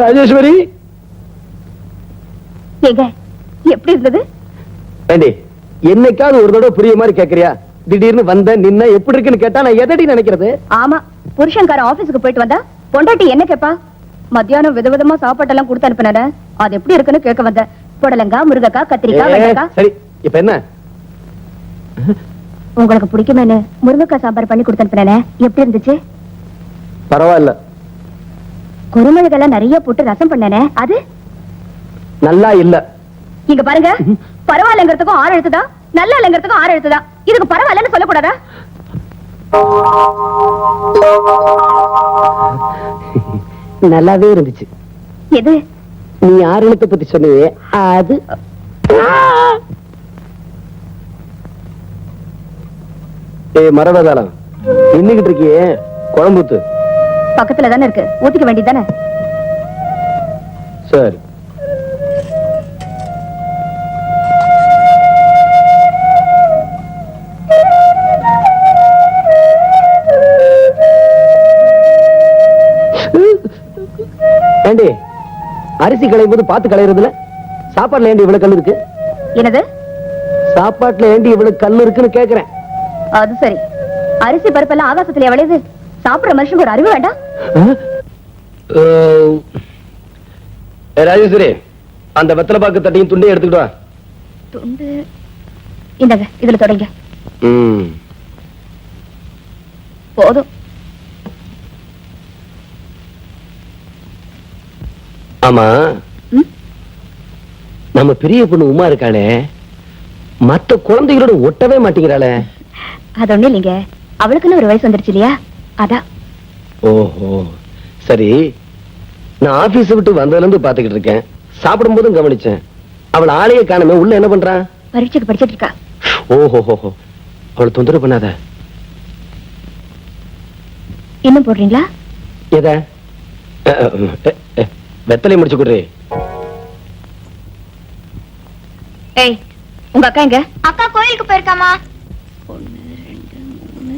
ராஜேஸ்வரி? ஏங்க எப்படி இருந்தது? என்னைக்காவது ஒரு தடவை புரிய மாதிரி கேக்குறியா? திடீர்னு வந்த நின்ன எப்படி இருக்குன்னு கேட்டா நான் எதடி நினைக்கிறது? ஆமா புருஷன்காரன் ஆபீஸ்க்கு போயிட்டு வந்தா பொண்டாட்டி என்ன கேப்பா? மத்தியானம் விதவிதமா சாப்பாட்டெல்லாம் கொடுத்து அனுப்பினானே அது எப்படி இருக்குன்னு கேட்க வந்த. புடலங்காய் முருங்கக்காய் கத்திரிக்காய் வெண்டைக்காய். சரி இப்ப என்ன? உங்களுக்கு பிடிக்குமேனு முருங்கக்காய் சாம்பார் பண்ணி கொடுத்து அனுப்பினானே எப்படி இருந்துச்சு? பரவாயில்ல. குருமிளகெல்லாம் நிறைய போட்டு ரசம் பண்ணனே அது? நல்லா இல்ல. இங்க பாருங்க பரவாயில்லங்கிறதுக்கும் ஆறு எழுத்துதா நல்லா இல்லைங்கிறதுக்கும் ஆறு எழுத்துதா இதுக்கு பரவாயில்லன்னு சொல்லக்கூடாதா? நல்லாவே இருந்துச்சு. எது? நீ ஆரணத்தை பத்தி சொன்னியே அது. ஏ மரபதாளம். இன்னிக்கிட்டு இருக்கியே குழம்புத்து பக்கத்துல தானே இருக்கு? ஊத்திக்க வேண்டியதானே சரி. ஏண்டி அரிசி களையும் போது பார்த்து களையறதுல? சாப்பாட்டுல ஏண்டி இவ்வளவு கல் இருக்கு? என்னது? சாப்பாட்டுல ஏண்டி இவ்வளவு கல் இருக்குன்னு கேக்குறேன். அது சரி. அரிசி பருப்பெல்லாம் ஆகாசத்துல விளையுது. சாப்பிடுற மனுஷனுக்கு ஒரு அறிவு வேண்டாம். ராஜேஸ்வரி அந்த வெத்தலை பாக்கு தட்டையும் துண்டையும் எடுத்துக்கிட்டு வா. துண்டு. இந்தங்க இதுல தொடங்க. போதும். ஆமா? நம்ம பெரிய பொண்ணு உமா இருக்காளே. மத்த குழந்தைகளோட ஒட்டவே மாட்டேங்கிறாளே. அது ஒண்ணு இல்லைங்க. அவளுக்குன்னு ஒரு வயசு வந்துருச்சு இல்லையா? அதான். ஓஹோ. சரி நான் ஆபீஸ் விட்டு வந்ததுல இருந்து பாத்துக்கிட்டு இருக்கேன். சாப்பிடும் போதும் கவனிச்சேன். அவள் ஆளையே காணமே உள்ள என்ன பண்றா? பரீட்சைக்கு படிச்சிட்டு இருக்கா. ஓஹோ ஹோ அவளை தொந்தரவு பண்ணாத. இன்னும் போடுறீங்களா? எத? வெத்தலை முடிச்சு கொடுறே. ஏய் உங்க அக்கா எங்க? அக்கா கோயிலுக்கு போயிருக்காமா ஒன்னு ரெண்டு மூணு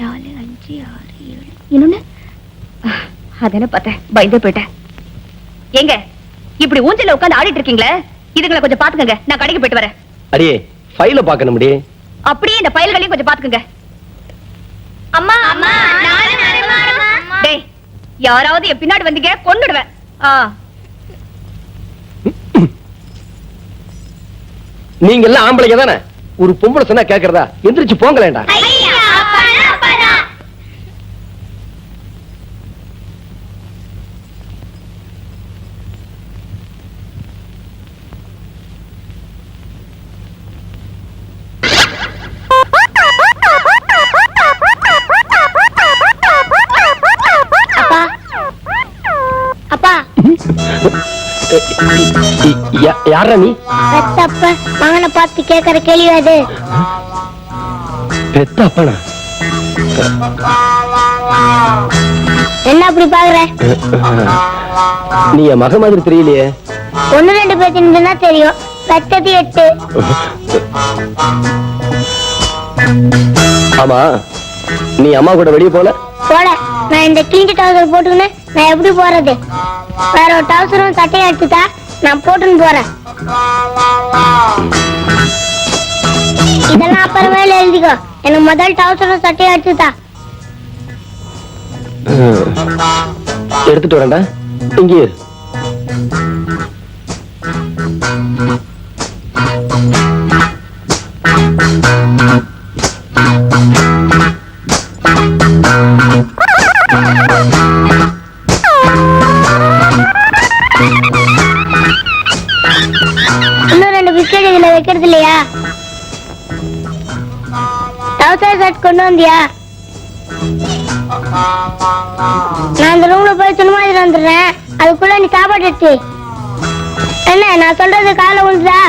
நாலு அஞ்சு ஆறு ஏழு. இன்னொன்னு? அதென்ன பார்த்தேன் பயந்து போயிட்டேன். எங்க இப்படி ஊஞ்சல்ல உட்கார்ந்து ஆடிட்டு இருக்கீங்களே? இதுங்களை கொஞ்சம் பாத்துக்கங்க நான் கடைக்கு போயிட்டு வரேன். அடியே ஃபைல பாக்கணும் முடி அப்படியே இந்த பயல்களையும் கொஞ்சம் பாத்துக்கங்க அம்மா அம்மா. டேய் யாராவது என் பின்னாடி வந்தீங்க கொன்னுடுவேன். நீங்க எல்லாம் ஆம்பளைங்க தானே? ஒரு பொம்பளை சொன்னா கேக்குறதா? எந்திரிச்சு போங்களேண்டா யாரா நீ? பெத்தப்ப மகனை பார்த்து கேக்குற கேள்வி அது. பெத்த அப்பனா என்ன அப்படி பாக்குற? நீ என் மக மாதிரி தெரியலையே. ஒண்ணு ரெண்டு பேத்தினா தெரியும். பெத்தது எட்டு. ஆமா நீ அம்மா கூட வெளியே போல? போல. நான் இந்த கிழிஞ்ச டவுசர் போட்டுக்கின்னு நான் எப்படி போறது? வேற ஒரு டவுசரும் சட்டையும் எடுத்துட்டா நான் போட்டுன்னு போறேன். இதெல்லாம் அப்புறமே எழுதிக்கோ. எனக்கு முதல் டவுசர் சட்டையை எடுத்துட்டா எடுத்துட்டு வரேன்டா. இங்கே டவுசர் கொண்டு வந்தியா? நான் அந்த ரூம்ல போய் துணிமாதிரி வந்துடுறேன். அதுக்குள்ள நீ சாப்பாடு எடுத்து என்ன நான் சொல்றது கால உண்டுதா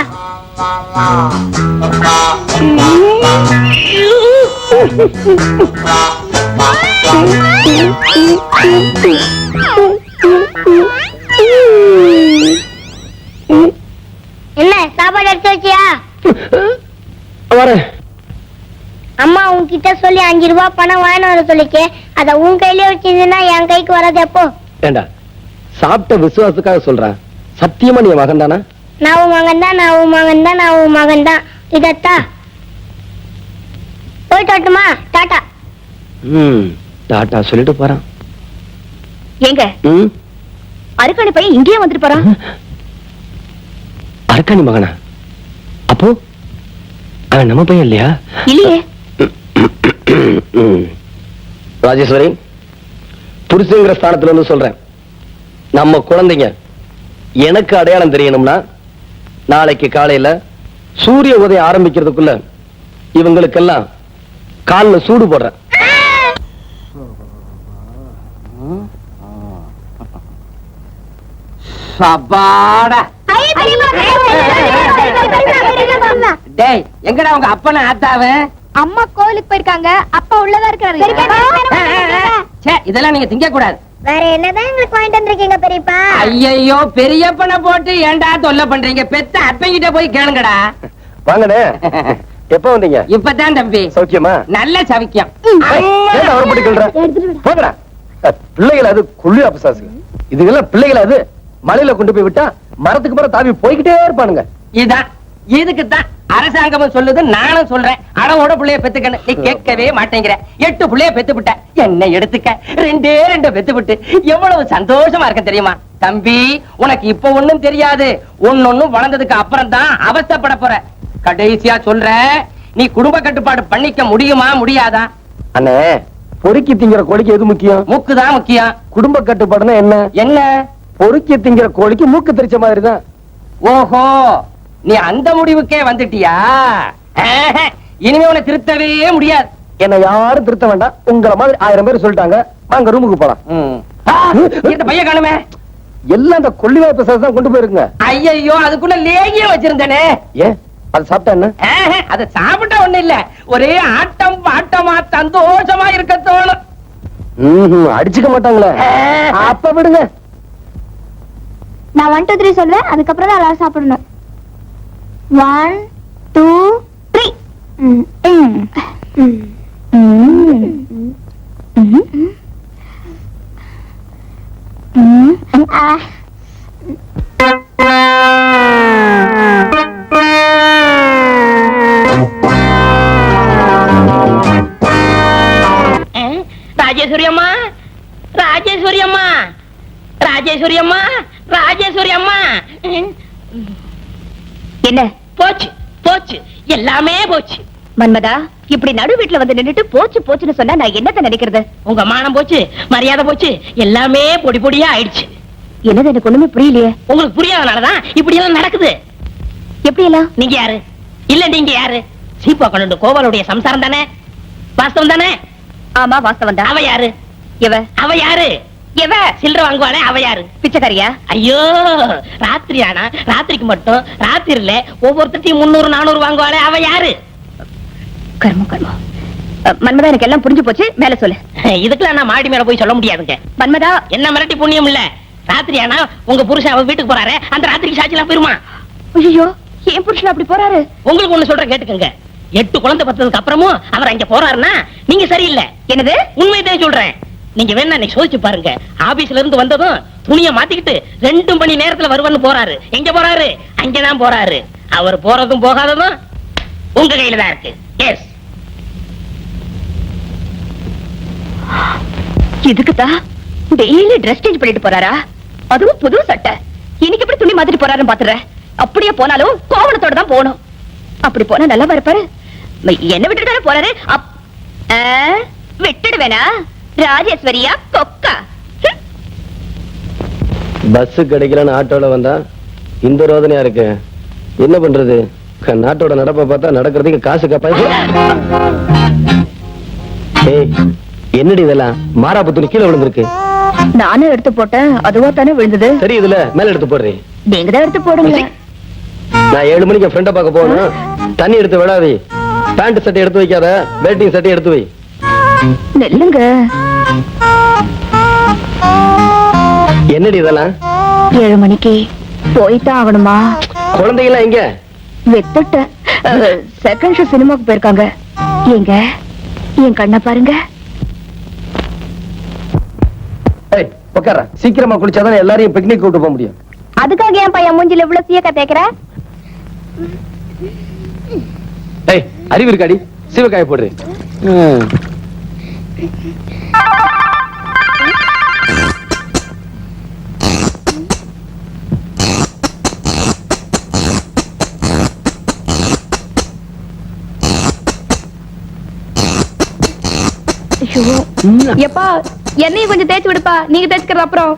என்ன சாப்பாடு எடுத்து வச்சியா? வரேன். அம்மா உன்கிட்ட சொல்லி அஞ்சு ரூபாய் பணம் வாங்கிட்டு வர சொல்லிக்க. அத உன் கையிலே வச்சிருந்தா என் கைக்கு வராது எப்போ ஏண்டா சாப்பிட்ட விசுவாசத்துக்காக சொல்றேன் சத்தியமா நீ மகன் தானா நான் உன் மகன் தான் நான் உன் மகன் தான் நான் உன் மகன் தான் இதத்தா. போயிட்டு வரட்டுமா? டாட்டா. ம் டாட்டா சொல்லிட்டு போறான். ஏங்க ம்? அருக்காணி பையன் இங்கேயே வந்துட்டு போறான். அரக்காணி மகனா? அப்போ? அவன் நம்ம பையன் இல்லையா? இல்லையே. ராஜேஸ்வரி புருஷங்கிற ஸ்தானத்துல இருந்து சொல்றேன். நம்ம குழந்தைங்க எனக்கு அடையாளம் தெரியணும்னா நாளைக்கு காலையில சூரிய உதயம் ஆரம்பிக்கிறதுக்குள்ள இவங்களுக்கெல்லாம் கால்ல சூடு போடுறேன். எங்கடா உங்க அப்பன ஆத்தாவ? அம்மா கோயிலுக்கு போயிருக்காங்க. அப்பா உள்ளதா இருக்காரு சே இதெல்லாம் நீங்க திங்க கூடாது வேற என்னதான் எங்களுக்கு வாங்கிட்டு வந்திருக்கீங்க பெரியப்பா? ஐயையோ பெரியப்பனை போட்டு ஏன்டா தொல்லை பண்றீங்க? பெத்த அப்பங்கிட்ட போய் கேளுங்கடா. வாங்கண்ணே. எப்ப வந்தீங்க? இப்பதான் தம்பி. சௌக்கியமா? நல்ல படிக்கல்ற போங்கடா பிள்ளைகள் அது குள்ளி அபசாசு இதுக்கெல்லாம் பிள்ளைகள் அது மலையில கொண்டு போய் விட்டா மரத்துக்கு மரம் தாவி போய்கிட்டே இருப்பானுங்க. இதான். இதுக்கு தான் அரசாங்கமும் சொல்லுது நானும் சொல்றேன். அளவோட புள்ளைய பெத்துக்கணும் நீ கேட்கவே மாட்டேங்கிற. எட்டு புள்ளைய பெத்து விட்ட என்ன எடுத்துக்க. ரெண்டே ரெண்டு பெத்து விட்டு எவ்வளவு சந்தோஷமா இருக்க தெரியுமா? தம்பி உனக்கு இப்ப ஒண்ணும் தெரியாது. ஒன்னொன்னும் வளர்ந்ததுக்கு அப்புறம் தான் அவஸ்தைப்பட போற. கடைசியா சொல்ற நீ குடும்ப கட்டுப்பாடு பண்ணிக்க முடியுமா முடியாதா? அண்ணே பொறுக்கி திங்கிற கோழிக்கு எது முக்கியம்? மூக்கு தான் முக்கியம். குடும்ப கட்டுப்பாடுனா என்ன? என்ன? பொறுக்கி திங்கிற கோழிக்கு மூக்கு தெரிச்ச மாதிரி தான் ஓஹோ! நீ அந்த முடிவுக்கே வந்துட்டியா? ஆஹா, இனிமே உன்னை திருத்தவே முடியாது. என்ன யாரும் திருத்த வேண்டாம். உங்கள மாதிரி ஆயிரம் பேர் சொல்லிட்டாங்க. வாங்க ரூமுக்கு போலாம். பையன் காணுமே. எல்லாம் அந்த கொள்ளிவாய் பிரசாதம் தான் கொண்டு போயிருங்க ஐயையோ அதுக்குள்ள லேகியம் வச்சிருந்தனே. ஏன்? அது சாப்பிட்டா என்ன? ஆஹா, அத சாப்பிட்டா ஒண்ணு இல்ல. ஒரே ஆட்டம் பாட்டமா சந்தோஷமா இருக்க தோணும். அடிச்சுக்க மாட்டாங்களே. அப்ப விடுங்க. நான் ஒன் டூ த்ரீ சொல்லுவேன் அதுக்கப்புறம் தான் எல்லாரும் சாப்பிடணும். ஒன் டூ த்ரீ ராஜேஸ்வரி அம்மா ராஜேஸ்வரி அம்மா ராஜேஸ்வரி அம்மா ராஜேஸ்வரி அம்மா என்ன போச்சு போச்சு எல்லாமே போச்சு மன்மதா இப்படி நடு வீட்டுல வந்து நின்னுட்டு போச்சு போச்சுன்னு சொன்னா நான் என்னத்த நினைக்கிறது? உங்க மானம் போச்சு மரியாதை போச்சு எல்லாமே பொடி பொடியா ஆயிடுச்சு. என்னது எனக்கு ஒண்ணுமே புரியலையே. உங்களுக்கு புரியாதனாலதான் இப்படி எல்லாம் நடக்குது. எப்படி எல்லாம் நீங்க யாரு? இல்ல நீங்க யாரு? சீப்பா கொண்டு கோவலுடைய சம்சாரம் தானே? வாஸ்தவம் தானே? ஆமா வாஸ்தவம் தான். அவ யாரு? இவ அவ யாரு? இவ சில்லற வாங்குவாளே அவ யாரு? பிச்சைக்காரியா? ஐயோ ராத்திரி ஆனா ராத்திரிக்கு மட்டும் ராத்திரில ஒவ்வொருத்தையும் முன்னூறு நானூறு வாங்குவாளே அவ யாரு? கர்மம் கர்மம் மன்மதா எனக்கு எல்லாம் புரிஞ்சு போச்சு. மேல சொல்லு. இதுக்கெல்லாம் நான் மாடி மேல போய் சொல்ல முடியாதுங்க. மன்மதா. என்ன மிரட்டி புண்ணியம் இல்ல. ராத்திரி ஆனா உங்க புருஷன் அவ வீட்டுக்கு போறாரு. அந்த ராத்திரிக்கு சாட்சி எல்லாம் போயிருமா ஐயோ ஏன் புருஷன் அப்படி போறாரு? உங்களுக்கு ஒண்ணு சொல்றேன் கேட்டுக்கங்க. எட்டு குழந்தை பத்ததுக்கு அப்புறமும் அவர் அங்க போறாருன்னா நீங்க சரியில்லை. என்னது? உண்மைதான் சொல்றேன். நீங்க வேணா இன்னைக்கு சோதிச்சு பாருங்க. ஆபீஸ்ல இருந்து வந்ததும் துணியை மாத்திக்கிட்டு ரெண்டு மணி நேரத்துல வருவன்னு போறாரு. எங்க போறாரு? அங்கதான் போறாரு. அவர் போறதும் போகாததும் உங்க கையில தான் இருக்கு. எஸ் இதுக்குதான் டெய்லி ட்ரெஸ் சேஞ்ச் பண்ணிட்டு போறாரா? அதுவும் புது சட்டை. இன்னைக்கு எப்படி துணி மாதிரி போறாருன்னு பாத்துறேன் அப்படியே போனாலும் கோவணத்தோட தான் போகணும். அப்படி போனா நல்லா இருப்பாரு என்ன விட்டுட்டு போறாரு? விட்டுடுவேனா? ராஜேஸ்வரியா? கொக்கா. பஸ் கிடைக்கலன்னு ஆட்டோல வந்தா இந்த ரோதனையா இருக்கு. என்ன பண்றது? நாட்டோட நடப்பை பார்த்தா நடக்கிறதுக்கு காசு கப்பா ஏய் என்னடி இதெல்லாம்? மாறாப்பு துணி கீழே விழுந்திருக்கு. நானும் எடுத்து போட்டேன். அதுவா தானே விழுந்தது? சரி இதுல மேல எடுத்து போடுறேன் நீங்க தான் எடுத்து போடுங்க நான் ஏழு மணிக்கு ஃப்ரெண்ட பார்க்க போகணும். தண்ணி எடுத்து விடாதே பேண்ட் சட்டை எடுத்து வைக்காத. வேட்டிங் சட்டை எடுத்து வை. நெல்லுங்க. என்னடி இதெல்லாம்? ஏழு மணிக்கு போய்தான் ஆகணுமா? குழந்தைங்களா எங்க? வித்துட்டேன் செகண்ட் ஷோ சினிமாக்கு போயிருக்காங்க. ஏங்க? என் கண்ணை பாருங்க. உட்கார சீக்கிரமா குளிச்சாதான் எல்லாரையும் பிக்னிக் கூட்டு போக முடியும். அதுக்காக என் பையன் மூஞ்சில இவ்வளவு சீக்க தேய்க்கிற? ஏய் அறிவு இருக்காடி. சீவக்காய போடுறேன் எப்பா என்னையும் கொஞ்சம் தேய்ச்சி விடுப்பா. நீங்க தேய்ச்சிக்கிற அப்புறம்.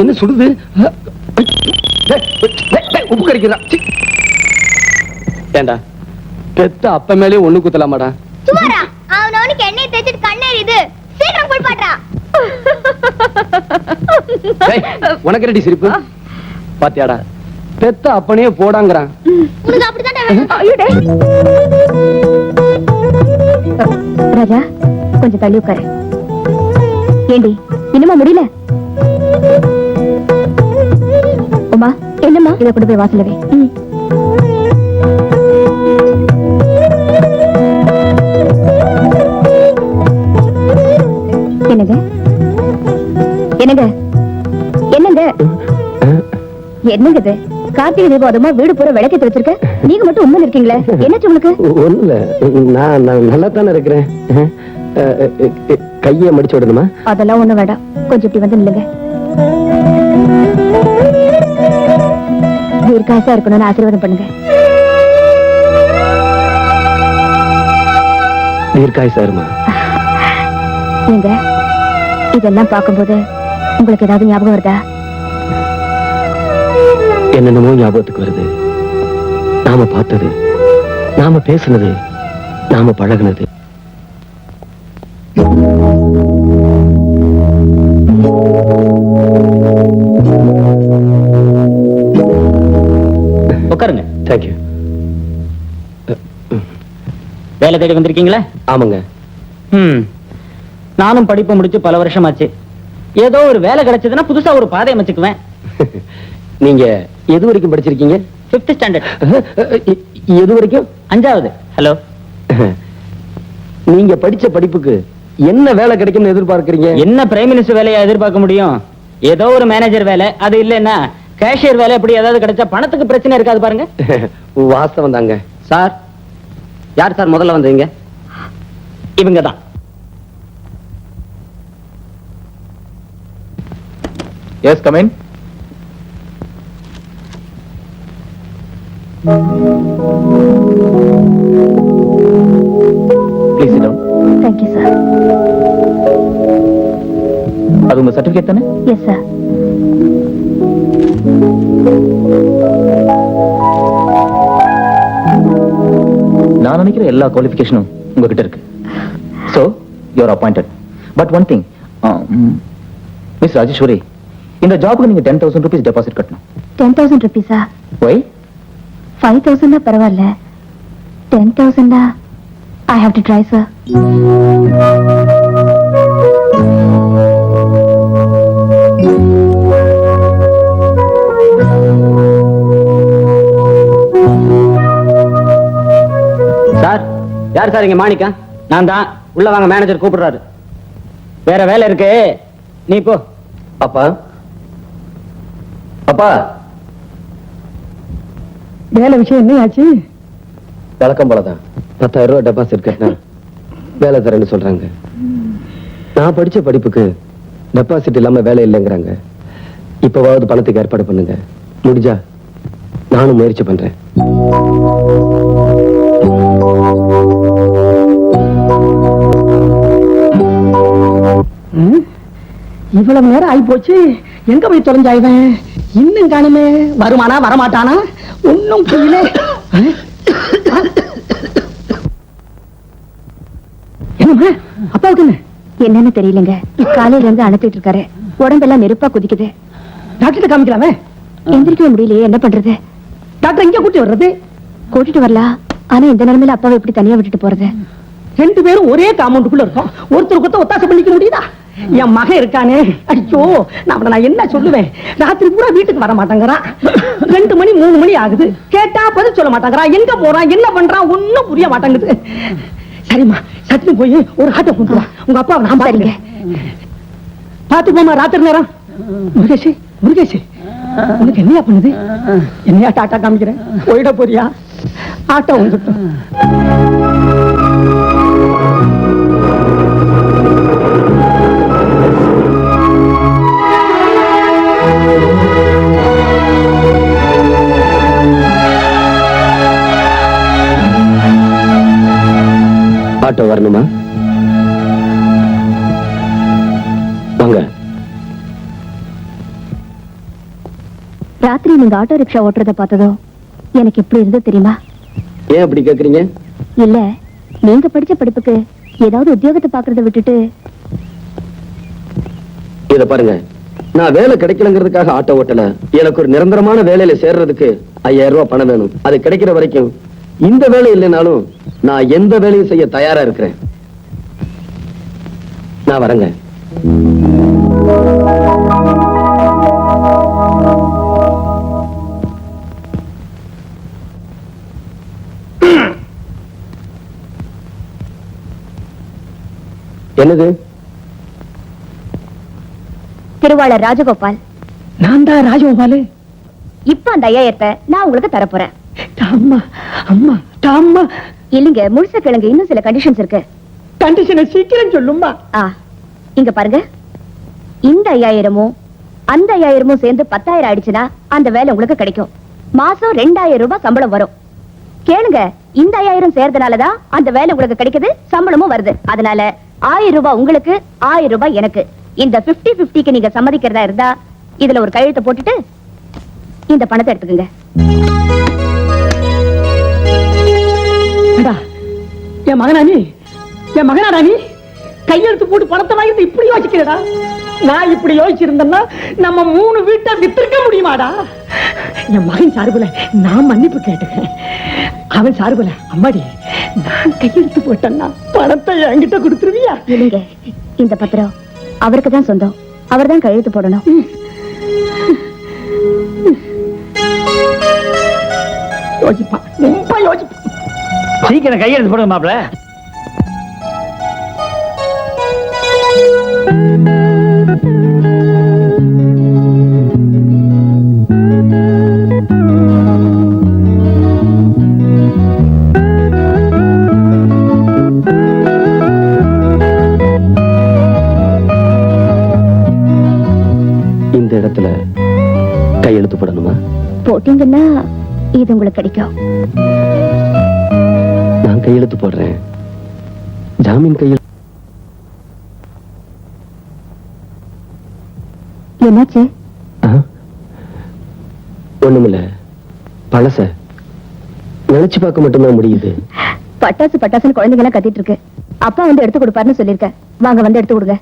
என்ன சுடுது உப்பு ஏண்டா? பெத்த அப்ப மேலே ஒண்ணு குத்தலாமாடா? சுமாரா அவன் அவனுக்கு எண்ணெய் தேய்ச்சிட்டு கண்ணேறிது சீக்கிரம் குளிப்பாட்டா டேய், உனக்கு ரெடி சிரிப்பு? பாத்தியாடா பெத்த அப்பனே போடாங்கறான். உனக்கு டேய். ராஜா கொஞ்சம் தள்ளி உட்காரு. ஏண்டி இன்னுமா முடியல? உமா என்னம்மா? இத கொண்டு போய் வாசலவே என்னங்க? என்னங்க? என்னங்க? என்னங்க கார்த்திகை தீபம் அதுமா வீடு பூரா விளக்கேத்தி வச்சிருக்க? நீங்க மட்டும் உண்மை இருக்கீங்களே. என்னாச்சு உங்களுக்கு? ஒண்ணு இல்ல நான் நல்லா தானே இருக்கிறேன். கையை மடிச்சு விடணுமா? அதெல்லாம் ஒண்ணும் வேண்டாம். கொஞ்சம் இப்படி வந்து நில்லுங்க. தீர்க்காசா இருக்கணும்னு ஆசீர்வாதம் பண்ணுங்க. தீர்க்காய் சாருமா நீங்க இதெல்லாம் பார்க்கும்போது உங்களுக்கு ஏதாவது ஞாபகம் வருதா? என்னென்னமோ ஞாபகத்துக்கு வருது. நாம பார்த்தது நாம பேசுனது நாம பழகுனது. உட்காருங்க. தேங்க்யூ வேலை தேடி வந்திருக்கீங்களா? ஆமாங்க. ம் நானும் படிப்பு முடிச்சு பல வருஷம் ஆச்சு ஏதோ ஒரு வேலை கிடைச்சதுன்னா புதுசா ஒரு பாதை அமைச்சுக்குவேன். நீங்க எது வரைக்கும் படிச்சிருக்கீங்க? ஃபிஃப்த் ஸ்டாண்டர்ட் எது வரைக்கும்? அஞ்சாவது. ஹலோ நீங்க படிச்ச படிப்புக்கு என்ன வேலை கிடைக்கும்னு எதிர்பார்க்கறீங்க? என்ன பிரைம் மினிஸ்டர் வேலையா எதிர்பார்க்க முடியும்? ஏதோ ஒரு மேனேஜர் வேலை. அது இல்லைன்னா கேஷியர் வேலை எப்படி ஏதாவது கிடைச்சா பணத்துக்கு பிரச்சனை இருக்காது பாருங்க. வாஸ்தவம் தாங்க. சார் யார் சார் முதல்ல வந்தீங்க? இவங்க தான். Yes come in please sit down thank you sir அது உங்க சர்டிபிகேட் தானே? எஸ் சார் நான் நினைக்கிற எல்லா குவாலிஃபிகேஷனும் உங்ககிட்ட இருக்கு. So you are appointed but one thing miss Rajeswari இந்த ஜாபுக்கு நீங்க டென் தௌசண்ட் ருபீஸ் டெபாசிட் கட்டணும். டென் தௌசண்ட் ருபீஸா ஒய் ஃபைவ் தௌசண்ட்னா பரவாயில்ல. Ten தௌசண்டா I have to try sir sir யார் சார் இங்க மாணிக்கா நான் தான். உள்ள வாங்க மேனேஜர் கூப்பிடுறாரு. வேற வேலை இருக்கு. நீ போ. அப்பா. அப்பா. வேலை விஷயம் என்ன ஆச்சு வழக்கம் போலதான். பத்தாயிரம் ரூபாய் டெபாசிட் கட்டினா வேலை தரேன்னு சொல்றாங்க. நான் படிச்ச படிப்புக்கு டெபாசிட் இல்லாம வேலை இல்லைங்கிறாங்க. இப்பவாவது பணத்துக்கு ஏற்பாடு பண்ணுங்க. முடிஞ்சா நானும் முயற்சி பண்றேன். இவ்வளவு நேரம் ஆகி போச்சு எங்க போய் தொலைஞ்சாய்வன் இன்னும் காணுமே. வருமானா வரமாட்டானா? ஒன்னும் புரியல. என்னம்மா? அப்பாவுக்கு என்ன? என்னன்னு தெரியலங்க. காலையில இருந்து அனுப்பிட்டு இருக்காரு. உடம்பெல்லாம் நெருப்பா குதிக்குது. டாக்டர் காமிக்கலாமே? எந்திரிக்கவே முடியலையே. என்ன பண்றது? டாக்டர் இங்க கூட்டி வர்றது? கூட்டிட்டு வரலாம் ஆனா இந்த நிலைமையில அப்பாவை எப்படி தனியா விட்டுட்டு போறது? ரெண்டு பேரும் ஒரே காம்பவுண்டுக்குள்ள இருக்கோம். ஒருத்தருக்கு ஒருத்தர் ஒத்தாசை பண்ணிக்க முடியுதா? என் மகன் இருக்கானே. அடிச்சோ நான் அவனை நான் என்ன சொல்லுவேன்? ராத்திரி பூரா வீட்டுக்கு வர மாட்டேங்கிறான். ரெண்டு மணி மூணு மணி ஆகுது. கேட்டா பதில் சொல்ல மாட்டேங்கிறான். எங்க போறான்? என்ன பண்றான்? ஒண்ணும் புரிய மாட்டேங்குது. சரிம்மா சட்னு போய் ஒரு ஆட்டோ கொண்டு வா. உங்க அப்பா நான் பாருங்க பாத்து போமா ராத்திரி நேரம். முருகேஷ் முருகேஷ். உனக்கு என்னையா பண்ணுது? என்னையா டாட்டா காமிக்கிறேன்? போயிட போறியா? ஆட்டோ வந்துட்டோம். ஆட்டோ வரணுமா? வாங்க. ராத்திரி நீங்க ஆட்டோ ரிக்ஷா ஓட்டுறத பார்த்ததோ எனக்கு எப்படி இருந்தது தெரியுமா? ஏன் அப்படி கேக்குறீங்க? இல்ல நீங்க படிச்ச படிப்புக்கு ஏதாவது உத்தியோகத்தை பாக்குறத விட்டுட்டு இத பாருங்க. நான் வேலை கிடைக்கலங்கிறதுக்காக ஆட்டோ ஓட்டல. எனக்கு ஒரு நிரந்தரமான வேலையில சேர்றதுக்கு ஐயாயிரம் ரூபாய் பணம் வேணும். அது கிடைக்கிற வரைக்கும் இந்த வேலை இல்லைனாலும் நான் எந்த வேலையும் செய்ய தயாரா இருக்கிறேன். நான் வரேங்க. என்னது? திருவாளர் ராஜகோபால். நான் தான் ராஜகோபாலு? இப்ப அந்த ஐயாயிரத்தை நான் உங்களுக்கு தரப்போறேன். அம்மா அம்மா அம்மா இல்லைங்க முழுச கிழங்கு இன்னும் சில கண்டிஷன்ஸ் இருக்கு. கண்டிஷனை சீக்கிரம் சொல்லும்மா. ஆ இங்க பாருங்க. இந்த ஐயாயிரமும் அந்த ஐயாயிரமும் சேர்ந்து பத்தாயிரம் ஆயிடுச்சுன்னா அந்த வேலை உங்களுக்கு கிடைக்கும். மாசம் ரெண்டாயிரம் ரூபாய் சம்பளம் வரும். கேளுங்க இந்த ஐயாயிரம் சேர்றதுனாலதான் அந்த வேலை உங்களுக்கு கிடைக்குது சம்பளமும் வருது. அதனால ஆயிரம் ரூபாய் உங்களுக்கு ஆயிரம் ரூபாய் எனக்கு. இந்த 50 50 நீங்க சம்மதிக்கிறதா இருந்தா இதுல ஒரு கையெழுத்து போட்டுட்டு இந்த பணத்தை எடுத்துக்கோங்க. என் மகனா நீ என் மகனாடா நீ கையெழுத்து போட்டு பணத்தை வாங்கிட்டு இப்படி யோசிக்கிறடா? நான் இப்படி யோசிச்சிருந்தேன்னா நம்ம மூணு வீட்டை வித்திருக்க முடியுமாடா? என் மகன் சார்புல நான் மன்னிப்பு கேட்டுக்கிறேன். அவன் சார்புல அம்மாடி நான் கையெழுத்து போட்டேன்னா பணத்தை என்கிட்ட கொடுத்துருவியா? இல்லைங்க இந்த பத்திரம் அவருக்கு தான் சொந்தம். அவர் தான் கையெழுத்து போடணும். யோசிப்பான் ரொம்ப யோசிப்பான் சீக்கிரம் கையெழுத்து போடுங்க மாப்பிள இந்த இடத்துல கையெழுத்து போடணுமா? போட்டீங்கன்னா இது உங்களுக்கு கிடைக்கும். கையெழுத்து போடுறேன். ஜாமீன் கையெழு என்னாச்சு? ஒண்ணுமில்ல. பழச. நினைச்சு பார்க்க மட்டும்தான் முடியுது. பட்டாசு பட்டாசுன்னு குழந்தைங்க எல்லாம் கத்திட்டு இருக்கு. அப்பா வந்து எடுத்து கொடுப்பாருன்னு சொல்லிருக்க வாங்க வந்து எடுத்து கொடுங்க.